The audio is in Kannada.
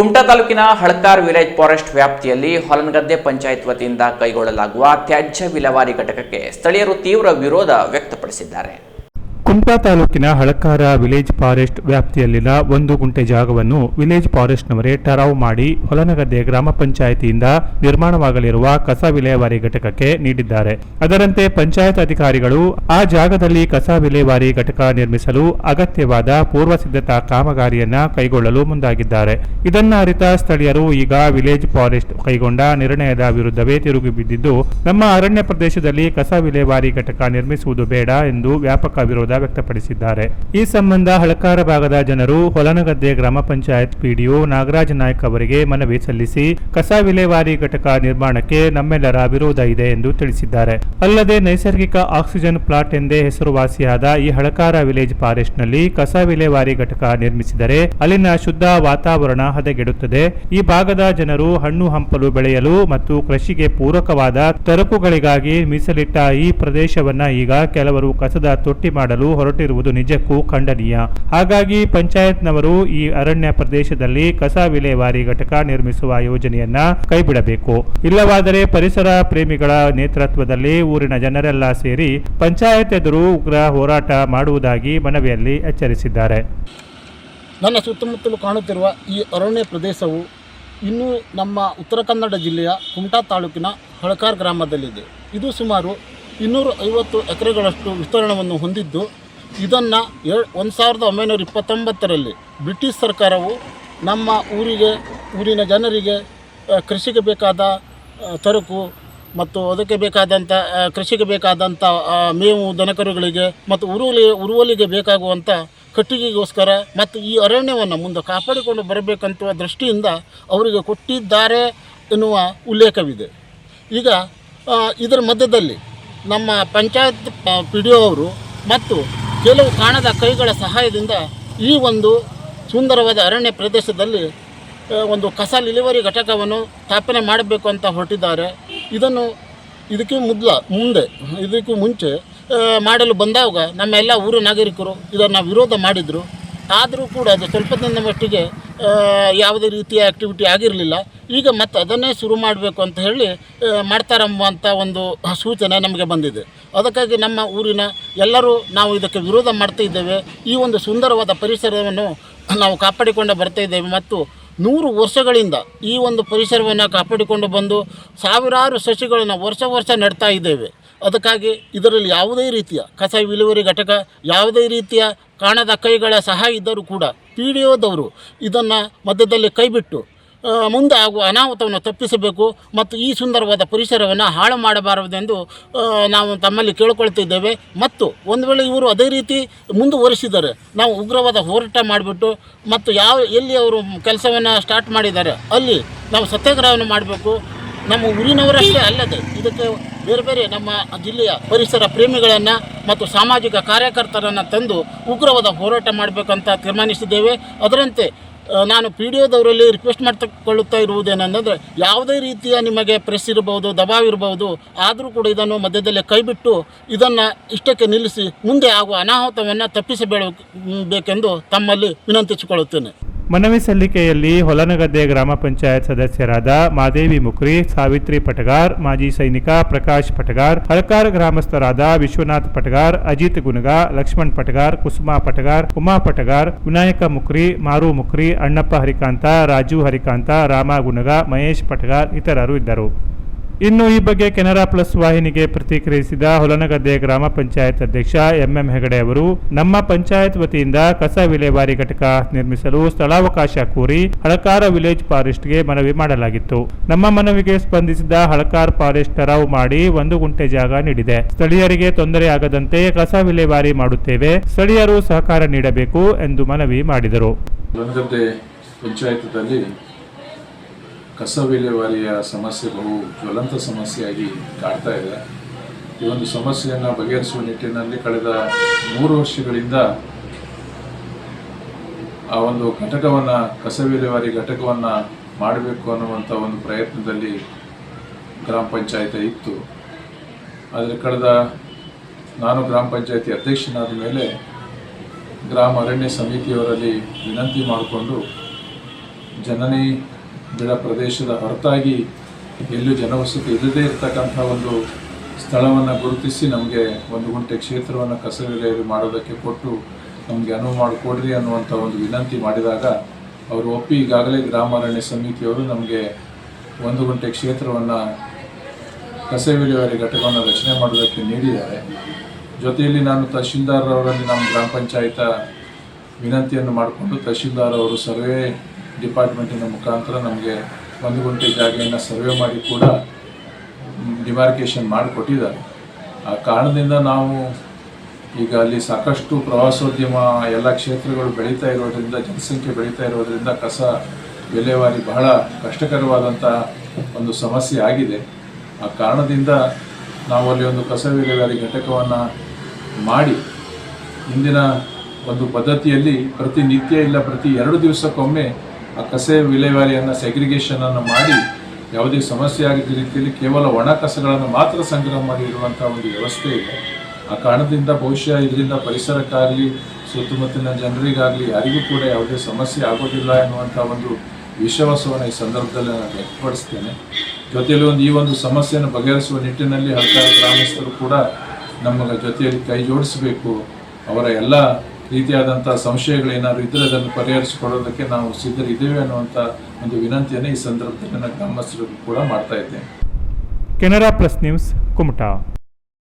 ಕುಮಟಾ ತಾಲೂಕಿನ ಹಳಕಾರ್ ವಿಲೇಜ್ ಫಾರೆಸ್ಟ್ ವ್ಯಾಪ್ತಿಯಲ್ಲಿ ಹೊಲನಗದ್ದೆ ಪಂಚಾಯತ್ ವತಿಯಿಂದ ಕೈಗೊಳ್ಳಲಾಗುವ ತ್ಯಾಜ್ಯ ವಿಲೇವಾರಿ ಘಟಕಕ್ಕೆ ಸ್ಥಳೀಯರು ತೀವ್ರ ವಿರೋಧ ವ್ಯಕ್ತಪಡಿಸಿದ್ದಾರೆ. ಕುಮಟಾ ತಾಲೂಕಿನ ಹಳಕಾರ ವಿಲೇಜ್ ಫಾರೆಸ್ಟ್ ವ್ಯಾಪ್ತಿಯಲ್ಲಿನ ಒಂದು ಗುಂಟೆ ಜಾಗವನ್ನು ವಿಲೇಜ್ ಫಾರೆಸ್ಟ್ನವರೇ ಟರಾವ್ ಮಾಡಿ ಹೊಲನಗದ್ದೆ ಗ್ರಾಮ ಪಂಚಾಯಿತಿಯಿಂದ ನಿರ್ಮಾಣವಾಗಲಿರುವ ಕಸ ವಿಲೇವಾರಿ ಘಟಕಕ್ಕೆ ನೀಡಿದ್ದಾರೆ. ಅದರಂತೆ ಪಂಚಾಯತ್ ಅಧಿಕಾರಿಗಳು ಆ ಜಾಗದಲ್ಲಿ ಕಸ ವಿಲೇವಾರಿ ಘಟಕ ನಿರ್ಮಿಸಲು ಅಗತ್ಯವಾದ ಪೂರ್ವ ಸಿದ್ಧತಾ ಕಾಮಗಾರಿಯನ್ನ ಕೈಗೊಳ್ಳಲು ಮುಂದಾಗಿದ್ದಾರೆ. ಇದನ್ನ ಅರಿತ ಸ್ಥಳೀಯರು ಈಗ ವಿಲೇಜ್ ಫಾರೆಸ್ಟ್ ಕೈಗೊಂಡ ನಿರ್ಣಯದ ವಿರುದ್ಧವೇ ತಿರುಗಿ ಬಿದ್ದಿದ್ದು, ನಮ್ಮ ಅರಣ್ಯ ಪ್ರದೇಶದಲ್ಲಿ ಕಸ ವಿಲೇವಾರಿ ಘಟಕ ನಿರ್ಮಿಸುವುದು ಬೇಡ ಎಂದು ವ್ಯಾಪಕ ವಿರೋಧ ವ್ಯಕ್ತಪಡಿಸಿದ್ದಾರೆ. ಈ ಸಂಬಂಧ ಹಳಕಾರ ಭಾಗದ ಜನರು ಹೊಲನಗದ್ದೆ ಗ್ರಾಮ ಪಂಚಾಯತ್ ಪಿಡಿಒ ನಾಗರಾಜ್ ನಾಯ್ಕ ಅವರಿಗೆ ಮನವಿ ಸಲ್ಲಿಸಿ ಕಸ ವಿಲೇವಾರಿ ಘಟಕ ನಿರ್ಮಾಣಕ್ಕೆ ನಮ್ಮೆಲ್ಲರ ವಿರೋಧ ಇದೆ ಎಂದು ತಿಳಿಸಿದ್ದಾರೆ. ಅಲ್ಲದೆ ನೈಸರ್ಗಿಕ ಆಕ್ಸಿಜನ್ ಪ್ಲಾಟ್ ಎಂದೇ ಹೆಸರುವಾಸಿಯಾದ ಈ ಹಳಕಾರ ವಿಲೇಜ್ ಫಾರೆಸ್ಟ್ನಲ್ಲಿ ಕಸ ವಿಲೇವಾರಿ ಘಟಕ ನಿರ್ಮಿಸಿದರೆ ಅಲ್ಲಿನ ಶುದ್ಧ ವಾತಾವರಣ ಹದಗೆಡುತ್ತದೆ. ಈ ಭಾಗದ ಜನರು ಹಣ್ಣು ಹಂಪಲು ಬೆಳೆಯಲು ಮತ್ತು ಕೃಷಿಗೆ ಪೂರಕವಾದ ತರಕುಗಳಿಗಾಗಿ ಮೀಸಲಿಟ್ಟ ಈ ಪ್ರದೇಶವನ್ನ ಈಗ ಕೆಲವರು ಕಸದ ತೊಟ್ಟಿ ಮಾಡಲು ಹೊರಟಿರುವುದು ನಿಜಕ್ಕೂ ಖಂಡನೀಯ. ಹಾಗಾಗಿ ಪಂಚಾಯತ್ನವರು ಈ ಅರಣ್ಯ ಪ್ರದೇಶದಲ್ಲಿ ಕಸ ವಿಲೇವಾರಿ ಘಟಕ ನಿರ್ಮಿಸುವ ಯೋಜನೆಯನ್ನ ಕೈಬಿಡಬೇಕು. ಇಲ್ಲವಾದರೆ ಪರಿಸರ ಪ್ರೇಮಿಗಳ ನೇತೃತ್ವದಲ್ಲಿ ಊರಿನ ಜನರೆಲ್ಲ ಸೇರಿ ಪಂಚಾಯತ್ ಎದುರು ಉಗ್ರ ಹೋರಾಟ ಮಾಡುವುದಾಗಿ ಮನವಿಯಲ್ಲಿ ಎಚ್ಚರಿಸಿದ್ದಾರೆ. ನನ್ನ ಸುತ್ತಮುತ್ತಲು ಕಾಣುತ್ತಿರುವ ಈ ಅರಣ್ಯ ಪ್ರದೇಶವು ಇನ್ನೂ ನಮ್ಮ ಉತ್ತರ ಕನ್ನಡ ಜಿಲ್ಲೆಯ ಕುಮಟಾ ತಾಲೂಕಿನ ಹಳಕಾರ್ ಗ್ರಾಮದಲ್ಲಿದೆ. ಇದು ಸುಮಾರು ಇನ್ನೂರು ಐವತ್ತು ಎಕರೆಗಳಷ್ಟು ವಿಸ್ತೀರ್ಣವನ್ನು ಹೊಂದಿದ್ದು ಇದನ್ನು ಎಳ್ ಒಂದು ಸಾವಿರದ ಒಂಬೈನೂರ ಇಪ್ಪತ್ತೊಂಬತ್ತರಲ್ಲಿ ಬ್ರಿಟಿಷ್ ಸರ್ಕಾರವು ನಮ್ಮ ಊರಿಗೆ ಊರಿನ ಜನರಿಗೆ ಕೃಷಿಗೆ ಬೇಕಾದ ಆ, ತರಕು ಮತ್ತು ಅದಕ್ಕೆ ಬೇಕಾದಂಥ ಕೃಷಿಗೆ ಬೇಕಾದಂಥ ಮೇವು ದನಕರುಗಳಿಗೆ ಮತ್ತು ಉರುವಲಿ ಉರುವಲಿಗೆ ಬೇಕಾಗುವಂಥ ಕಟ್ಟಿಗೆಗೋಸ್ಕರ ಮತ್ತು ಈ ಅರಣ್ಯವನ್ನು ಮುಂದೆ ಕಾಪಾಡಿಕೊಂಡು ಬರಬೇಕಂತ ದೃಷ್ಟಿಯಿಂದ ಅವರಿಗೆ ಕೊಟ್ಟಿದ್ದಾರೆ ಎನ್ನುವ ಉಲ್ಲೇಖವಿದೆ. ಈಗ ಇದರ ಮಧ್ಯದಲ್ಲಿ ನಮ್ಮ ಪಂಚಾಯತ್ ಪಿ ಡಿ ಅವರು ಮತ್ತು ಕೆಲವು ಕಾಣದ ಕೈಗಳ ಸಹಾಯದಿಂದ ಈ ಒಂದು ಸುಂದರವಾದ ಅರಣ್ಯ ಪ್ರದೇಶದಲ್ಲಿ ಒಂದು ಕಸ ಇಳುವರಿ ಘಟಕವನ್ನು ಸ್ಥಾಪನೆ ಮಾಡಬೇಕು ಅಂತ ಹೊರಟಿದ್ದಾರೆ. ಇದನ್ನು ಇದಕ್ಕೆ ಮೊದಲ, ಮುಂದೆ, ಇದಕ್ಕೂ ಮುಂಚೆ ಮಾಡಲು ಬಂದಾಗ ನಮ್ಮ ಎಲ್ಲ ಊರು ನಾಗರಿಕರು ಇದನ್ನು ವಿರೋಧ ಮಾಡಿದರು. ಆದರೂ ಕೂಡ ಅದು ಸ್ವಲ್ಪ ದಿನದ ಮಟ್ಟಿಗೆ ಯಾವುದೇ ರೀತಿಯ ಆ್ಯಕ್ಟಿವಿಟಿ ಆಗಿರಲಿಲ್ಲ. ಈಗ ಮತ್ತೆ ಅದನ್ನೇ ಶುರು ಮಾಡಬೇಕು ಅಂತ ಹೇಳಿ ಮಾಡ್ತಾರೆಂಬಂಥ ಒಂದು ಸೂಚನೆ ನಮಗೆ ಬಂದಿದೆ. ಅದಕ್ಕಾಗಿ ನಮ್ಮ ಊರಿನ ಎಲ್ಲರೂ ನಾವು ಇದಕ್ಕೆ ವಿರೋಧ ಮಾಡ್ತಾ ಇದ್ದೇವೆ. ಈ ಒಂದು ಸುಂದರವಾದ ಪರಿಸರವನ್ನು ನಾವು ಕಾಪಾಡಿಕೊಂಡು ಬರ್ತಾ ಇದ್ದೇವೆ. ಮತ್ತು ನೂರು ವರ್ಷಗಳಿಂದ ಈ ಒಂದು ಪರಿಸರವನ್ನು ಕಾಪಾಡಿಕೊಂಡು ಬಂದು ಸಾವಿರಾರು ಸಸಿಗಳನ್ನು ವರ್ಷ ವರ್ಷ ನೆಡ್ತಾ ಇದ್ದೇವೆ. ಅದಕ್ಕಾಗಿ ಇದರಲ್ಲಿ ಯಾವುದೇ ರೀತಿಯ ಕಸ ವಿಲೇವಾರಿ ಘಟಕ, ಯಾವುದೇ ರೀತಿಯ ಕಾಣದ ಕೈಗಳ ಸಹಾಯ ಇದ್ದರೂ ಕೂಡ ಪಿ ಡಿ ಒದವರು ಇದನ್ನು ಮಧ್ಯದಲ್ಲಿ ಕೈಬಿಟ್ಟು ಮುಂದೆ ಆಗುವ ಅನಾಹುತವನ್ನು ತಪ್ಪಿಸಬೇಕು ಮತ್ತು ಈ ಸುಂದರವಾದ ಪರಿಸರವನ್ನು ಹಾಳು ಮಾಡಬಾರದೆಂದು ನಾವು ತಮ್ಮಲ್ಲಿ ಕೇಳಿಕೊಳ್ತಿದ್ದೇವೆ. ಮತ್ತು ಒಂದು ವೇಳೆ ಇವರು ಅದೇ ರೀತಿ ಮುಂದುವರಿಸಿದರೆ, ನಾವು ಉಗ್ರವಾದ ಹೋರಾಟ ಮಾಡಿಬಿಟ್ಟು ಮತ್ತು ಯಾವ, ಎಲ್ಲಿ ಅವರು ಕೆಲಸವನ್ನು ಸ್ಟಾರ್ಟ್ ಮಾಡಿದ್ದಾರೆ, ಅಲ್ಲಿ ನಾವು ಸತ್ಯಾಗ್ರಹವನ್ನು ಮಾಡಬೇಕು. ನಮ್ಮ ಊರಿನವರಷ್ಟೇ ಅಲ್ಲದೆ ಇದಕ್ಕೆ ಬೇರೆ ಬೇರೆ ನಮ್ಮ ಜಿಲ್ಲೆಯ ಪರಿಸರ ಪ್ರೇಮಿಗಳನ್ನು ಮತ್ತು ಸಾಮಾಜಿಕ ಕಾರ್ಯಕರ್ತರನ್ನು ತಂದು ಉಗ್ರವಾದ ಹೋರಾಟ ಮಾಡಬೇಕಂತ ತೀರ್ಮಾನಿಸಿದ್ದೇವೆ. ಅದರಂತೆ ನಾನು ಪಿ ಡಿ ಒದವರಲ್ಲಿ ರಿಕ್ವೆಸ್ಟ್ ಮಾಡ್ತಕೊಳ್ಳುತ್ತಾ ಇರುವುದೇನೆಂದರೆ, ಯಾವುದೇ ರೀತಿಯ ನಿಮಗೆ ಪ್ರೆಸ್ ಇರಬಹುದು, ದಬಾವ್ ಇರಬಹುದು, ಆದರೂ ಕೂಡ ಇದನ್ನು ಮಧ್ಯದಲ್ಲೇ ಕೈಬಿಟ್ಟು ಇದನ್ನು ಇಷ್ಟಕ್ಕೆ ನಿಲ್ಲಿಸಿ ಮುಂದೆ ಆಗುವ ಅನಾಹುತವನ್ನು ತಪ್ಪಿಸಬೇಡ, ಬೇಕೆಂದು ತಮ್ಮಲ್ಲಿ ವಿನಂತಿಸಿಕೊಳ್ಳುತ್ತೇನೆ. ಮನವಿ ಸಲ್ಲಿಕೆಯಲ್ಲಿ ಹೊಲನಗದ್ದೆ ಗ್ರಾಮ ಪಂಚಾಯತ್ ಸದಸ್ಯರಾದ ಮಾದೇವಿ ಮುಕ್ರಿ, ಸಾವಿತ್ರಿ ಪಟಗಾರ್, ಮಾಜಿ ಸೈನಿಕ ಪ್ರಕಾಶ್ ಪಟಗಾರ್, ಹಳಕಾರ ಗ್ರಾಮಸ್ಥರಾದ ವಿಶ್ವನಾಥ್ ಪಟಗಾರ್, ಅಜಿತ್ ಗುನಗ, ಲಕ್ಷ್ಮಣ್ ಪಟಗಾರ್, ಕುಸುಮಾ ಪಟಗಾರ್, ಉಮಾ ಪಟಗಾರ್, ವಿನಾಯಕ ಮುಕ್ರಿ, ಮಾರು ಮುಕ್ರಿ, ಅಣ್ಣಪ್ಪ ಹರಿಕಾಂತ, ರಾಜು ಹರಿಕಾಂತ, ರಾಮ ಗುನಗ, ಮಹೇಶ್ ಪಟಗಾರ್ ಇತರರು ಇದ್ದರು. ಇನ್ನು ಈ ಬಗ್ಗೆ ಕೆನರಾ ಪ್ಲಸ್ ವಾಹಿನಿಗೆ ಪ್ರತಿಕ್ರಿಯಿಸಿದ ಹೊಲನಗದ್ದೆ ಗ್ರಾಮ ಪಂಚಾಯತ್ ಅಧ್ಯಕ್ಷ ಎಂಎಂ ಹೆಗಡೆ ಅವರು, ನಮ್ಮ ಪಂಚಾಯತ್ ವತಿಯಿಂದ ಕಸ ವಿಲೇವಾರಿ ಘಟಕ ನಿರ್ಮಿಸಲು ಸ್ಥಳಾವಕಾಶ ಕೋರಿ ಹಳಕಾರ ವಿಲೇಜ್ ಫಾರೆಸ್ಟ್ಗೆ ಮನವಿ ಮಾಡಲಾಗಿತ್ತು. ನಮ್ಮ ಮನವಿಗೆ ಸ್ಪಂದಿಸಿದ ಹಳಕಾರ್ ಫಾರೆಸ್ಟ್ ತೆರವು ಮಾಡಿ ಒಂದು ಗುಂಟೆ ಜಾಗ ನೀಡಿದೆ. ಸ್ಥಳೀಯರಿಗೆ ತೊಂದರೆ ಆಗದಂತೆ ಕಸ ವಿಲೇವಾರಿ ಮಾಡುತ್ತೇವೆ, ಸ್ಥಳೀಯರು ಸಹಕಾರ ನೀಡಬೇಕು ಎಂದು ಮನವಿ ಮಾಡಿದರು. ಕಸ ವಿಲೇವಾರಿಯ ಸಮಸ್ಯೆ ಬಹು ಜ್ವಲಂತ ಸಮಸ್ಯೆಯಾಗಿ ಕಾಡ್ತಾ ಇದೆ. ಈ ಒಂದು ಸಮಸ್ಯೆಯನ್ನು ಬಗೆಹರಿಸುವ ನಿಟ್ಟಿನಲ್ಲಿ ಕಳೆದ ಮೂರು ವರ್ಷಗಳಿಂದ ಆ ಒಂದು ಘಟಕವನ್ನು, ಕಸ ವಿಲೇವಾರಿ ಘಟಕವನ್ನು ಮಾಡಬೇಕು ಅನ್ನುವಂಥ ಒಂದು ಪ್ರಯತ್ನದಲ್ಲಿ ಗ್ರಾಮ ಪಂಚಾಯತ್ ಇತ್ತು. ಆದರೆ ಕಳೆದ ನಾನು ಗ್ರಾಮ ಪಂಚಾಯತಿ ಅಧ್ಯಕ್ಷನಾದ ಮೇಲೆ ಗ್ರಾಮ ಅರಣ್ಯ ಸಮಿತಿಯವರಲ್ಲಿ ವಿನಂತಿ ಮಾಡಿಕೊಂಡು ಜನನಿ ಬಿಡ ಪ್ರದೇಶದ ಹೊರತಾಗಿ ಎಲ್ಲೂ ಜನವಸತಿ ಇಲ್ಲದೇ ಇರತಕ್ಕಂಥ ಒಂದು ಸ್ಥಳವನ್ನು ಗುರುತಿಸಿ ನಮಗೆ ಒಂದು ಗುಂಟೆ ಕ್ಷೇತ್ರವನ್ನು ಕಸ ವಿಲೇವಾರಿ ಮಾಡೋದಕ್ಕೆ ಕೊಟ್ಟು ನಮಗೆ ಅನುವು ಮಾಡಿಕೊಡ್ರಿ ಅನ್ನುವಂಥ ಒಂದು ವಿನಂತಿ ಮಾಡಿದಾಗ ಅವರು ಒಪ್ಪಿ ಈಗಾಗಲೇ ಗ್ರಾಮಾರಣ್ಯ ಸಮಿತಿಯವರು ನಮಗೆ ಒಂದು ಗುಂಟೆ ಕ್ಷೇತ್ರವನ್ನು ಕಸ ವಿಲೇವಾರಿ ಘಟಕವನ್ನು ರಚನೆ ಮಾಡೋದಕ್ಕೆ ನೀಡಿದ್ದಾರೆ. ಜೊತೆಯಲ್ಲಿ ನಾನು ತಹಶೀಲ್ದಾರ್ ಅವರಲ್ಲಿ ನಮ್ಮ ಗ್ರಾಮ ಪಂಚಾಯತ ವಿನಂತಿಯನ್ನು ಮಾಡಿಕೊಂಡು ತಹಶೀಲ್ದಾರ್ ಅವರು ಸರ್ವೆ ಡಿಪಾರ್ಟ್ಮೆಂಟಿನ ಮುಖಾಂತರ ನಮಗೆ ಒಂದು ಗುಂಟೆ ಜಾಗೆಯನ್ನು ಸರ್ವೆ ಮಾಡಿ ಕೂಡ ಡಿಮಾರ್ಕೇಶನ್ ಮಾಡಿಕೊಟ್ಟಿದ್ದಾರೆ. ಆ ಕಾರಣದಿಂದ ನಾವು ಈಗ ಅಲ್ಲಿ ಸಾಕಷ್ಟು ಪ್ರವಾಸೋದ್ಯಮ ಎಲ್ಲ ಕ್ಷೇತ್ರಗಳು ಬೆಳೀತಾ ಇರೋದ್ರಿಂದ, ಜನಸಂಖ್ಯೆ ಬೆಳೀತಾ ಇರೋದ್ರಿಂದ ಕಸ ವಿಲೇವಾರಿ ಬಹಳ ಕಷ್ಟಕರವಾದಂಥ ಒಂದು ಸಮಸ್ಯೆ ಆಗಿದೆ. ಆ ಕಾರಣದಿಂದ ನಾವು ಅಲ್ಲಿ ಒಂದು ಕಸ ವಿಲೇವಾರಿ ಘಟಕವನ್ನು ಮಾಡಿ ಇಂದಿನ ಒಂದು ಪದ್ಧತಿಯಲ್ಲಿ ಪ್ರತಿನಿತ್ಯ ಇಲ್ಲ ಪ್ರತಿ ಎರಡು ದಿವಸಕ್ಕೊಮ್ಮೆ ಆ ಕಸೆ ವಿಲೇವಾರಿಯನ್ನು ಸೆಗ್ರಿಗೇಷನ್ ಅನ್ನು ಮಾಡಿ ಯಾವುದೇ ಸಮಸ್ಯೆ ಆಗಿದ್ದ ರೀತಿಯಲ್ಲಿ ಕೇವಲ ಒಣ ಕಸಗಳನ್ನು ಮಾತ್ರ ಸಂಗ್ರಹ ಮಾಡಿರುವಂಥ ಒಂದು ವ್ಯವಸ್ಥೆ ಇದೆ. ಆ ಕಾರಣದಿಂದ ಬಹುಶಃ ಇದರಿಂದ ಪರಿಸರಕ್ಕಾಗಲಿ ಸುತ್ತಮುತ್ತಲಿನ ಜನರಿಗಾಗಲಿ ಯಾರಿಗೂ ಕೂಡ ಯಾವುದೇ ಸಮಸ್ಯೆ ಆಗೋದಿಲ್ಲ ಎನ್ನುವಂಥ ಒಂದು ವಿಶ್ವಾಸವನ್ನು ಈ ಸಂದರ್ಭದಲ್ಲಿ ನಾನು ವ್ಯಕ್ತಪಡಿಸ್ತೇನೆ. ಜೊತೆಯಲ್ಲಿ ಒಂದು ಈ ಒಂದು ಸಮಸ್ಯೆಯನ್ನು ಬಗೆಹರಿಸುವ ನಿಟ್ಟಿನಲ್ಲಿ ಹಲವಾರು ಗ್ರಾಮಸ್ಥರು ಕೂಡ ನಮ್ಮ ಜೊತೆಯಲ್ಲಿ ಕೈ ಜೋಡಿಸಬೇಕು. ಅವರ ಎಲ್ಲ ರೀತಿಯಾದಂಥ ಸಂಶಯಗಳೇನಾದ್ರು ಇದ್ದರೆ ಅದನ್ನು ಪರಿಹರಿಸಿಕೊಳ್ಳೋದಕ್ಕೆ ನಾವು ಸಿದ್ಧರಿದ್ದೇವೆ ಅನ್ನುವಂಥ ಒಂದು ವಿನಂತಿಯನ್ನು ಈ ಸಂದರ್ಭದಲ್ಲಿ ನನ್ನ ಗ್ರಾಮಸ್ಥರಿಗೂ ಕೂಡ ಮಾಡ್ತಾ ಇದ್ದೇನೆ. Canara plus news Kumta.